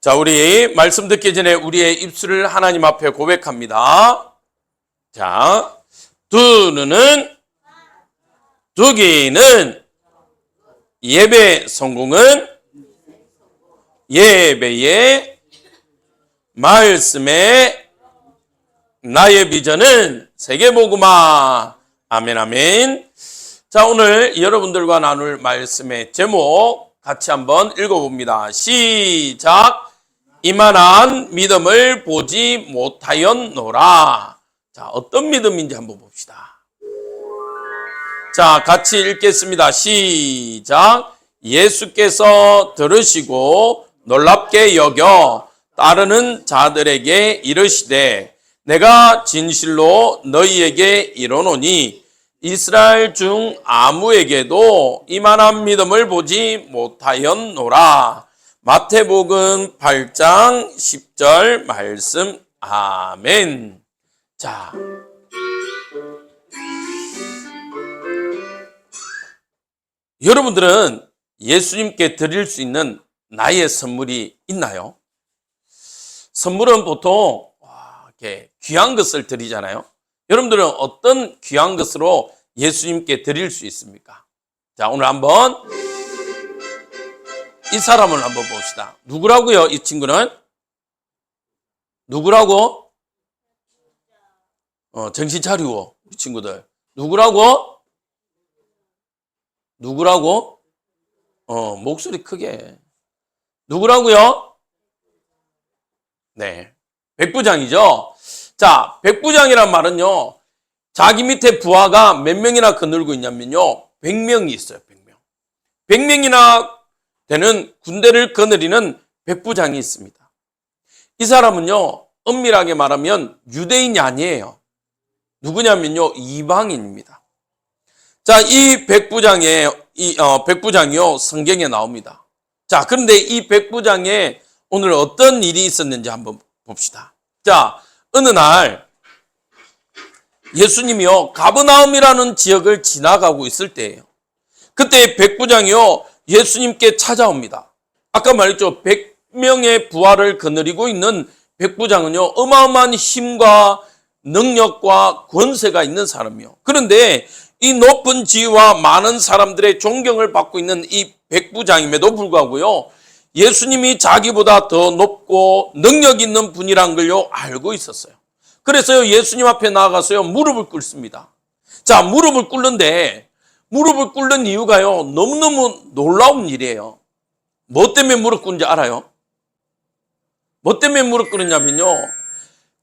자, 우리 말씀 듣기 전에 우리의 입술을 하나님 앞에 고백합니다. 자, 두 눈은, 두 귀는, 예배 성공은, 예배의 말씀에 나의 비전은 세계보구마. 아멘, 아멘. 자, 오늘 여러분들과 나눌 말씀의 제목 같이 한번 읽어봅니다. 시작. 이만한 믿음을 보지 못하였노라. 자, 어떤 믿음인지 한번 봅시다. 자, 같이 읽겠습니다. 시작. 예수께서 들으시고 놀랍게 여겨 따르는 자들에게 이르시되 내가 진실로 너희에게 이르노니 이스라엘 중 아무에게도 이만한 믿음을 보지 못하였노라. 마태복음 8장 10절 말씀 아멘. 자. 여러분들은 예수님께 드릴 수 있는 나의 선물이 있나요? 선물은 보통 와, 이렇게 귀한 것을 드리잖아요. 여러분들은 어떤 귀한 것으로 예수님께 드릴 수 있습니까? 자, 오늘 한번 이 사람을 한번 봅시다. 누구라고요? 이 친구는 누구라고? 어, 정신 차리고 이 친구들 누구라고? 누구라고? 어, 목소리 크게 누구라고요? 네, 백부장이죠. 자, 백부장이란 말은요, 자기 밑에 부하가 몇 명이나 거느리고 있냐면요, 100명이 있어요, 100명. 100명이나 되는 군대를 거느리는 백부장이 있습니다. 이 사람은요, 엄밀하게 말하면 유대인이 아니에요. 누구냐면요, 이방인입니다. 자, 이 백부장의, 이, 어, 백부장이요, 성경에 나옵니다. 자, 그런데 이 백부장에 오늘 어떤 일이 있었는지 한번 봅시다. 자, 어느 날 예수님이요 가브나움이라는 지역을 지나가고 있을 때예요. 그때 백부장이요 예수님께 찾아옵니다. 아까 말했죠. 100명의 부하를 거느리고 있는 백부장은요 어마어마한 힘과 능력과 권세가 있는 사람이요. 그런데 이 높은 지위와 많은 사람들의 존경을 받고 있는 이 백부장임에도 불구하고요. 예수님이 자기보다 더 높고 능력 있는 분이란 걸요 알고 있었어요. 그래서요 예수님 앞에 나아가서요 무릎을 꿇습니다. 자 무릎을 꿇는데 무릎을 꿇는 이유가요 너무너무 놀라운 일이에요. 뭐 때문에 무릎 꿇는지 알아요? 뭐 때문에 무릎 꿇느냐면요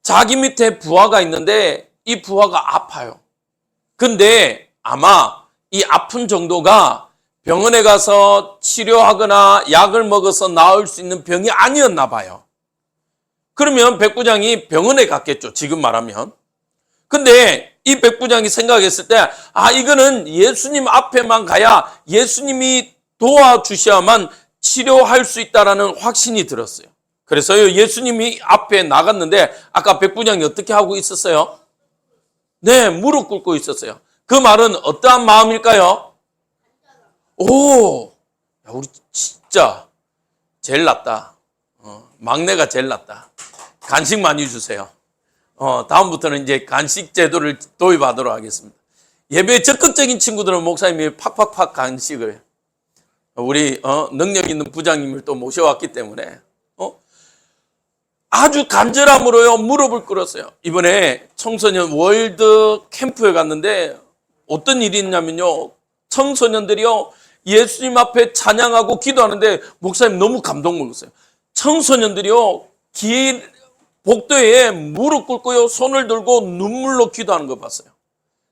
자기 밑에 부하가 있는데 이 부하가 아파요. 근데 아마 이 아픈 정도가 병원에 가서 치료하거나 약을 먹어서 나을 수 있는 병이 아니었나 봐요. 그러면 백부장이 병원에 갔겠죠. 지금 말하면. 근데 이 백부장이 생각했을 때, 아, 이거는 예수님 앞에만 가야 예수님이 도와주셔야만 치료할 수 있다라는 확신이 들었어요. 그래서요, 예수님이 앞에 나갔는데, 아까 백부장이 어떻게 하고 있었어요? 네, 무릎 꿇고 있었어요. 그 말은 어떠한 마음일까요? 오, 야, 우리 진짜 제일 낫다. 어, 막내가 제일 낫다. 간식 많이 주세요. 어, 다음부터는 이제 간식 제도를 도입하도록 하겠습니다. 예배에 적극적인 친구들은 목사님이 팍팍팍 간식을 우리 어, 능력 있는 부장님을 또 모셔왔기 때문에 어? 아주 간절함으로요 무릎을 꿇었어요. 이번에 청소년 월드 캠프에 갔는데 어떤 일이 있냐면요 청소년들이요 예수님 앞에 찬양하고 기도하는데 목사님 너무 감동 먹었어요. 청소년들이요 길 복도에 무릎 꿇고요 손을 들고 눈물로 기도하는 거 봤어요.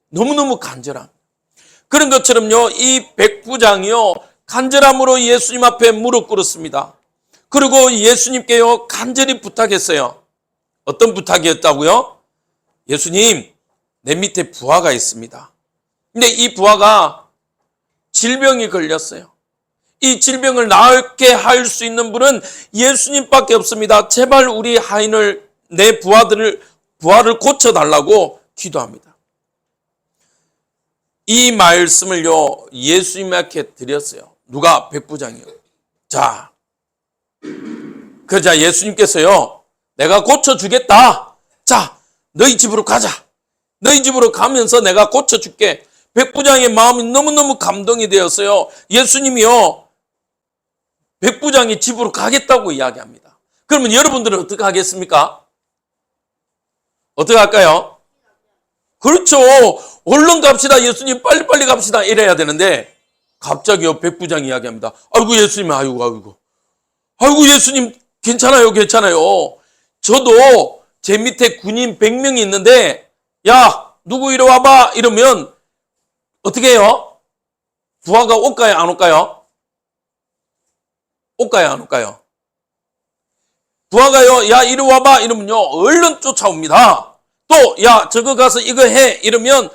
너무너무 간절함. 그런 것처럼요 이 백부장이요 간절함으로 예수님 앞에 무릎 꿇었습니다. 그리고 예수님께요 간절히 부탁했어요. 어떤 부탁이었다고요? 예수님 내 밑에 부하가 있습니다. 근데 이 부하가 질병이 걸렸어요. 이 질병을 나을게 할 수 있는 분은 예수님밖에 없습니다. 제발 우리 하인을 내 부하들을 부하를 고쳐 달라고 기도합니다. 이 말씀을요 예수님께 드렸어요. 누가 백부장이요. 자 그러자 예수님께서요, 내가 고쳐 주겠다. 자, 너희 집으로 가자. 너희 집으로 가면서 내가 고쳐 줄게. 백부장의 마음이 너무너무 감동이 되었어요. 예수님이요, 백부장이 집으로 가겠다고 이야기합니다. 그러면 여러분들은 어떻게 하겠습니까? 어떻게 할까요? 그렇죠. 얼른 갑시다. 예수님 빨리빨리 갑시다. 이래야 되는데 갑자기요 백부장이 이야기합니다. 아이고 예수님 아이고 아이고 아이고 예수님 괜찮아요 괜찮아요. 저도 제 밑에 군인 100명이 있는데 야 누구 이리 와봐 이러면 어떻게 해요? 부하가 올까요 안 올까요? 올까요 안 올까요? 부하가요 야 이리 와봐 이러면요 얼른 쫓아옵니다. 또 야 저거 가서 이거 해 이러면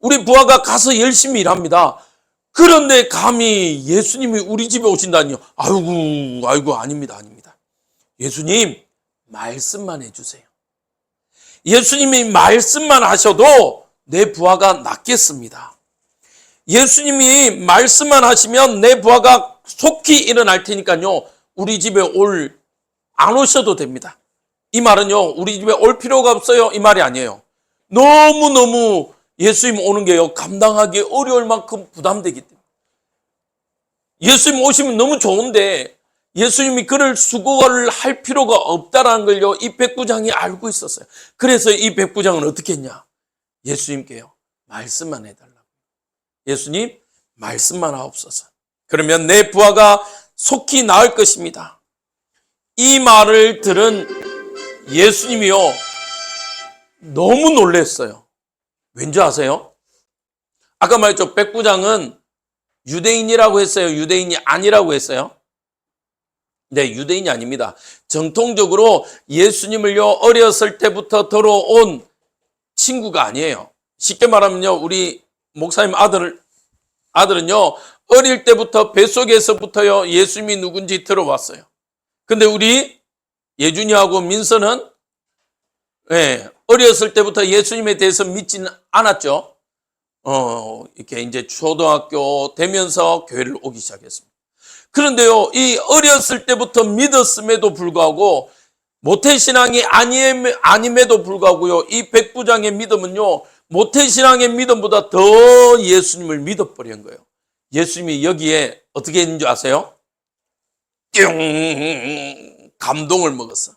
우리 부하가 가서 열심히 일합니다. 그런데 감히 예수님이 우리 집에 오신다니요. 아이고, 아이고, 아닙니다, 아닙니다. 예수님, 말씀만 해주세요. 예수님이 말씀만 하셔도 내 부하가 낫겠습니다. 예수님이 말씀만 하시면 내 부하가 속히 일어날 테니까요. 우리 집에 올, 안 오셔도 됩니다. 이 말은요, 우리 집에 올 필요가 없어요. 이 말이 아니에요. 너무너무 예수님 오는 게요, 감당하기 어려울 만큼 부담되기 때문에. 예수님 오시면 너무 좋은데, 예수님이 그럴 수고를 할 필요가 없다라는 걸요, 이 백부장이 알고 있었어요. 그래서 이 백부장은 어떻게 했냐? 예수님께요, 말씀만 해달라고. 예수님, 말씀만 하옵소서. 그러면 내 부하가 속히 나을 것입니다. 이 말을 들은 예수님이요, 너무 놀랐어요. 왠지 아세요? 아까 말했죠. 백부장은 유대인이라고 했어요. 유대인이 아니라고 했어요. 네, 유대인이 아닙니다. 정통적으로 예수님을요, 어렸을 때부터 들어온 친구가 아니에요. 쉽게 말하면요, 우리 목사님 아들, 아들은요, 어릴 때부터 뱃속에서부터요, 예수님이 누군지 들어왔어요. 근데 우리 예준이하고 민서는, 예, 어렸을 때부터 예수님에 대해서 믿지는 않았죠. 어, 이렇게 이제 초등학교 되면서 교회를 오기 시작했습니다. 그런데요, 이 어렸을 때부터 믿었음에도 불구하고 모태신앙이 아님, 아님에도 불구하고요, 이 백부장의 믿음은요, 모태신앙의 믿음보다 더 예수님을 믿어버린 거예요. 예수님이 여기에 어떻게 했는 줄 아세요? 띵! 감동을 먹었어.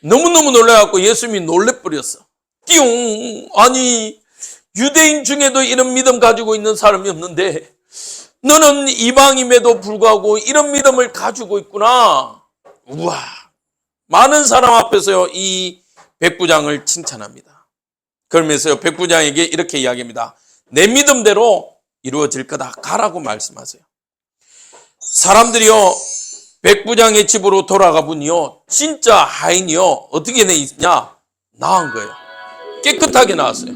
너무너무 놀라갖고 예수님이 놀래버렸어. 띵! 아니, 유대인 중에도 이런 믿음 가지고 있는 사람이 없는데, 너는 이방임에도 불구하고 이런 믿음을 가지고 있구나. 우와. 많은 사람 앞에서요, 이 백부장을 칭찬합니다. 그러면서요, 백부장에게 이렇게 이야기합니다. 내 믿음대로 이루어질 거다. 가라고 말씀하세요. 사람들이요, 백부장의 집으로 돌아가 보니요, 진짜 하인이요, 어떻게 내 있냐? 나은 거예요. 깨끗하게 나왔어요.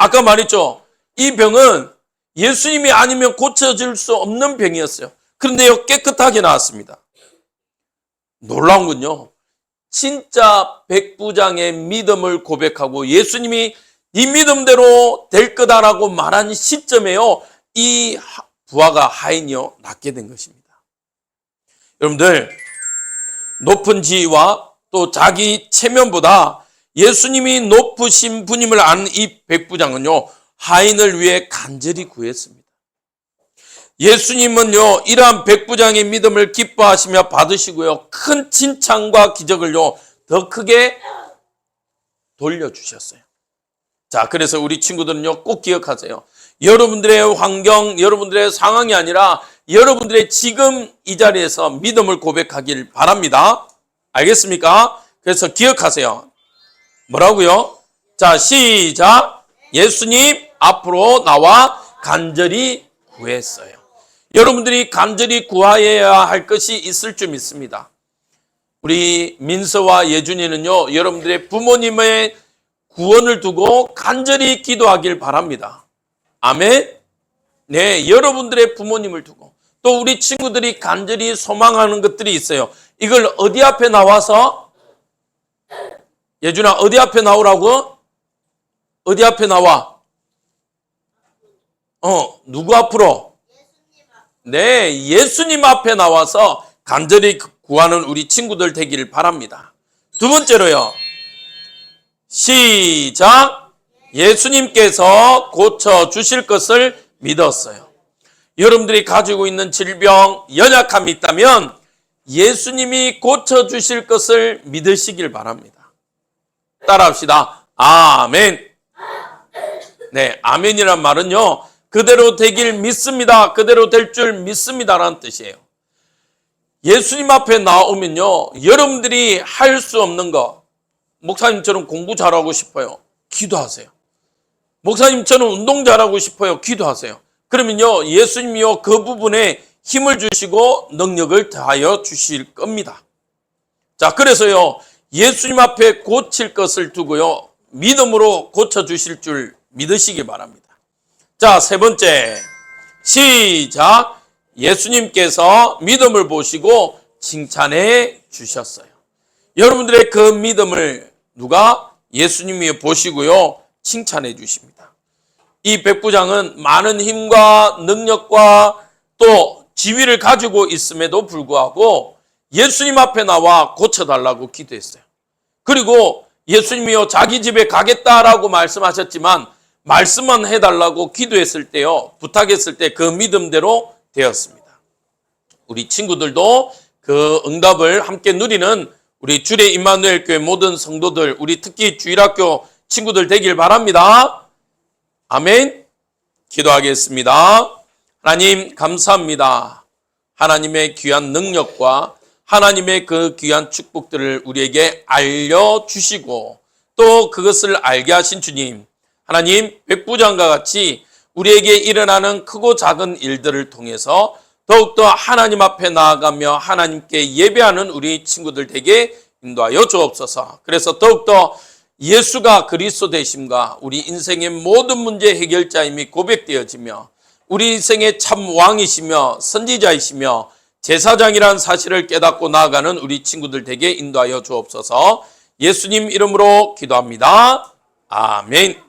아까 말했죠. 이 병은 예수님이 아니면 고쳐질 수 없는 병이었어요. 그런데요, 깨끗하게 나왔습니다. 놀라운 건요. 진짜 백부장의 믿음을 고백하고 예수님이 이 믿음대로 될 거다라고 말한 시점에요. 이 부하가 하인이요. 낫게 된 것입니다. 여러분들, 높은 지위와 또 자기 체면보다 예수님이 높으신 분임을 아는 이 백부장은요, 하인을 위해 간절히 구했습니다. 예수님은요, 이러한 백부장의 믿음을 기뻐하시며 받으시고요, 큰 칭찬과 기적을요, 더 크게 돌려주셨어요. 자, 그래서 우리 친구들은요, 꼭 기억하세요. 여러분들의 환경, 여러분들의 상황이 아니라 여러분들의 지금 이 자리에서 믿음을 고백하길 바랍니다. 알겠습니까? 그래서 기억하세요. 뭐라고요? 자, 시작. 예수님 앞으로 나와 간절히 구했어요. 여러분들이 간절히 구하여야 할 것이 있을 줄 믿습니다. 우리 민서와 예준이는요, 여러분들의 부모님의 구원을 두고 간절히 기도하길 바랍니다. 아멘. 네, 여러분들의 부모님을 두고 또 우리 친구들이 간절히 소망하는 것들이 있어요. 이걸 어디 앞에 나와서 예준아 어디 앞에 나오라고? 어디 앞에 나와? 어, 누구 앞으로? 네, 예수님 앞에 나와서 간절히 구하는 우리 친구들 되기를 바랍니다. 두 번째로요. 시작. 예수님께서 고쳐 주실 것을 믿었어요. 여러분들이 가지고 있는 질병, 연약함이 있다면 예수님이 고쳐 주실 것을 믿으시길 바랍니다. 따라합시다. 아멘. 네, 아멘이란 말은요. 그대로 되길 믿습니다. 그대로 될 줄 믿습니다라는 뜻이에요. 예수님 앞에 나오면요. 여러분들이 할 수 없는 거 목사님처럼 공부 잘하고 싶어요. 기도하세요. 목사님처럼 운동 잘하고 싶어요. 기도하세요. 그러면요. 예수님이요. 그 부분에 힘을 주시고 능력을 더하여 주실 겁니다. 자, 그래서요. 예수님 앞에 고칠 것을 두고요. 믿음으로 고쳐 주실 줄 믿으시기 바랍니다. 자, 세 번째. 시작. 예수님께서 믿음을 보시고 칭찬해 주셨어요. 여러분들의 그 믿음을 누가 예수님이 보시고요. 칭찬해 주십니다. 이 백부장은 많은 힘과 능력과 또 지위를 가지고 있음에도 불구하고 예수님 앞에 나와 고쳐달라고 기도했어요. 그리고 예수님이요 자기 집에 가겠다라고 말씀하셨지만 말씀만 해달라고 기도했을 때요 부탁했을 때 그 믿음대로 되었습니다. 우리 친구들도 그 응답을 함께 누리는 우리 주례 임마누엘 교회 모든 성도들 우리 특히 주일학교 친구들 되길 바랍니다. 아멘. 기도하겠습니다. 하나님 감사합니다. 하나님의 귀한 능력과 하나님의 그 귀한 축복들을 우리에게 알려주시고 또 그것을 알게 하신 주님, 하나님 백부장과 같이 우리에게 일어나는 크고 작은 일들을 통해서 더욱더 하나님 앞에 나아가며 하나님께 예배하는 우리 친구들 되게 인도하여 주옵소서. 그래서 더욱더 예수가 그리스도 되심과 우리 인생의 모든 문제 해결자임이 고백되어지며 우리 인생의 참 왕이시며 선지자이시며 제사장이란 사실을 깨닫고 나아가는 우리 친구들 되게 인도하여 주옵소서. 예수님 이름으로 기도합니다. 아멘.